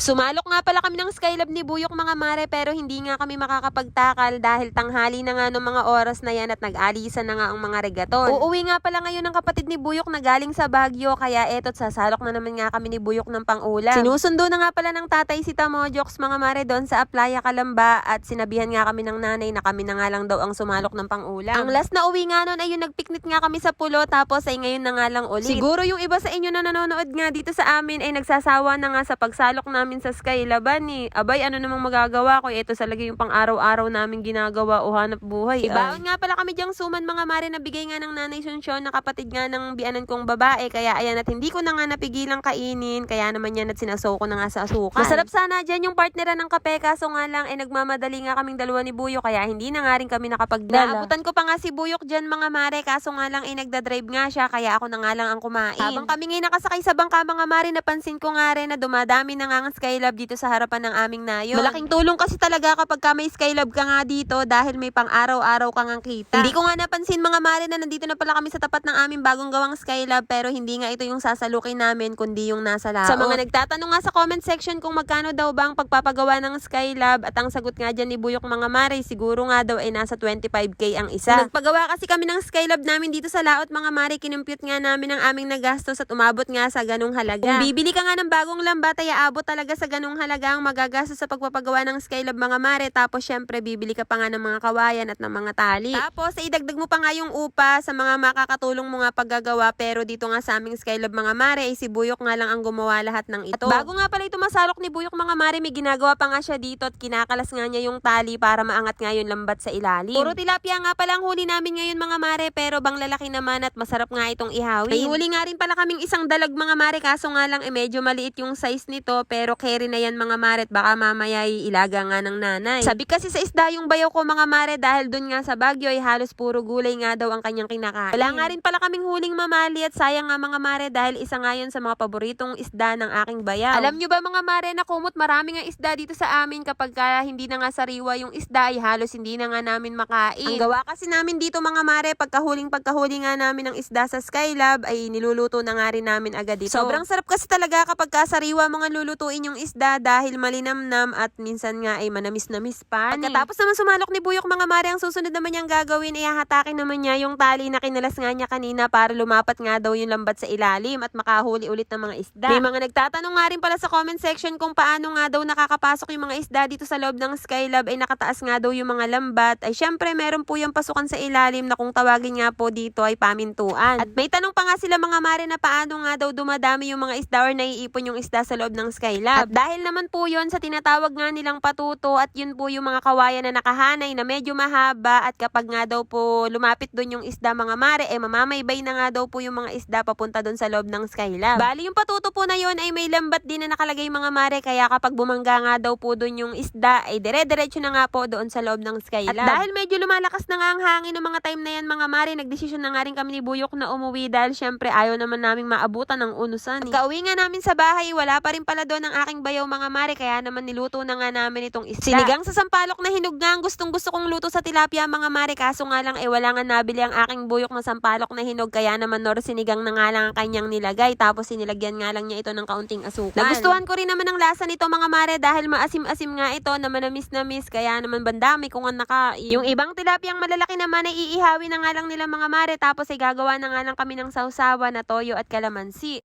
Sumalok nga pala kami ng Skylab ni Buyok mga mare pero hindi nga kami makakapagtakal dahil tanghali na nga ng mga oras na yan at nag-alisan na nga ang mga regaton. Uuwi nga pala ngayon ng kapatid ni Buyok na galing sa Baguio kaya eto't sasalok na naman nga kami ni Buyok ng pangulam. Sinusundo na nga pala ng tatay si Tamojoks mga mare doon sa Aplaya Kalamba at sinabihan nga kami ng nanay na kami na nga lang daw ang sumalok ng pangulam. Ang last na uwi nga nun ay yung nagpiknik nga kami sa pulo tapos ay ngayon na nga lang ulit. Siguro yung iba sa inyo na nanonood nga dito sa amin ay nagsasawa na nga sa pagsalok namin sa Skylaban eh. Abay, ano namang magagawa ko? Ito talaga yung pang araw-araw namin ginagawa o hanap buhay. Ibaon nga pala kami diyang suman mga mare na bigay nga ng nanay Sunsyon na kapatid nga ng bianan kong babae. Kaya ayan at hindi ko na nga napigilang kainin. Kaya naman yan at sinasaw ko na nga sa asukan. Masarap sana dyan yung partneran ng kape kaso nga lang ay nagmamadali nga kaming dalawa ni Buyo kaya hindi na nga rin kami nakapagdala. Naabutan ko pa nga si Buyok dyan mga mare kaso nga lang ay nagdadrive nga siya kaya ako na nga lang ang kumain. Habang kami ngayon nakasakay sa bangka mga mare napansin ko nga rin na dumadami na nga ang Skylab dito sa harapan ng aming nayon. Malaking tulong kasi talaga kapag ka may Skylab ka nga dito dahil may pang araw-araw ka nga kita. Hindi ko nga napansin mga mare na nandito na pala kami sa tapat ng aming bagong gawang Skylab pero hindi nga ito yung sasalukin namin kundi yung nasa laot. Sa mga nagtatanong nga sa comment section kung magkano daw ba ang pagpapagawa ng Skylab at ang sagot nga dyan ni Buyok mga mare siguro nga daw ay nasa 25k ang isa. Nagpagawa kasi kami ng Skylab namin dito sa laot mga mare kinumpute nga namin ang aming nagastos at umabot nga sa ganung halaga. Kung bibili ka nga ng bagong lambat ay aabot talaga sa ganung halaga ang magagastos sa pagpapagawa ng Skylab mga mare tapos syempre bibili ka pa nga ng mga kawayan at ng mga tali. Tapos idagdag mo pa nga yung upa sa mga makakatulong mo nga paggagawa pero dito nga sa aming Skylab mga mare ay si Buyok nga lang ang gumawa lahat ng ito. At bago nga pala ito masalok ni Buyok mga mare may ginagawa pa nga siya dito at kinakalas nga niya yung tali para maangat nga yung lambat sa ilalim. Puro tilapia nga pala ang huli namin ngayon mga mare pero bang lalaki naman at masarap nga itong ihawin. May huli nga rin pala kaming isang dalag mga mare kaso nga lang eh medyo maliit yung size nito pero carry na yan mga mare at baka mamaya ay ilaga nga ng nanay. Sabi kasi sa isda yung bayaw ko mga mare dahil dun nga sa Baguio ay halos puro gulay nga daw ang kanyang kinakain. Wala nga rin pala kaming huling mamali at sayang nga mga mare dahil isa nga yun sa mga paboritong isda ng aking bayaw. Alam nyo ba mga mare na kumot marami nga isda dito sa amin kapag ka hindi na nga sariwa yung isda ay halos hindi na nga namin makain. Ang gawa kasi namin dito mga mare pagkahuling pagkahuli nga namin ng isda sa Skylab ay niluluto na nga rin namin agad dito. Sobrang sarap kasi talaga kapag kasariwa mga lulutuin yung isda dahil malinamnam at minsan nga ay manamis-namis pa. Pagkatapos naman sumalok ni Buyok mga mare ang susunod naman niyang gagawin ay hahatakin naman niya yung tali na kinalas nga niya kanina para lumapat nga daw yung lambat sa ilalim at makahuli ulit ng mga isda. May mga nagtatanong nga rin pala sa comment section kung paano nga daw nakakapasok yung mga isda dito sa loob ng Skylab ay nakataas nga daw yung mga lambat. Ay syempre meron po yung pasukan sa ilalim na kung tawagin nga po dito ay pamintuan. At may tanong pa nga sila mga mare na paano nga daw dumadami yung mga isda or naiipon yung isda sa loob ng Skylab. At dahil naman po yun sa tinatawag nga nilang patuto at yun po yung mga kawayan na nakahanay na medyo mahaba at kapag nga daw po lumapit doon yung isda mga mare eh mamamaybay na nga daw po yung mga isda papunta doon sa loob ng Skylab. Bali yung patuto po na yun ay may lambat din na nakalagay mga mare kaya kapag bumangga nga daw po doon yung isda ay dire-diretso na nga po doon sa loob ng Skylab. At dahil medyo lumalakas na nga ang hangin ng mga time na yan mga mare nagdesisyon na nga rin kami ni Buyok na umuwi dahil syempre ayaw naman naming maabutan ng unusan. Eh. Kauwi nga namin sa bahay wala pa rin pala doon ang aking bayaw mga mare kaya naman niluto na nga namin itong isda. Sinigang sa sampalok na hinug nga ang gustong gusto kong luto sa tilapia mga mare kaso nga lang eh wala nga nabili ang aking buyok na sampalok na hinog kaya naman nor sinigang na nga lang ang kanyang nilagay tapos sinilagyan nga lang niya ito ng kaunting asukal. Nagustuhan ko rin naman ang lasa nito mga mare dahil maasim-asim nga ito na manamis-namis kaya naman bandami kung ang nakain. Yung ibang tilapiyang malalaki naman ay iihawi na nga lang nila mga mare tapos ay gagawa na nga lang kami ng sausawa na toyo at kalamansi.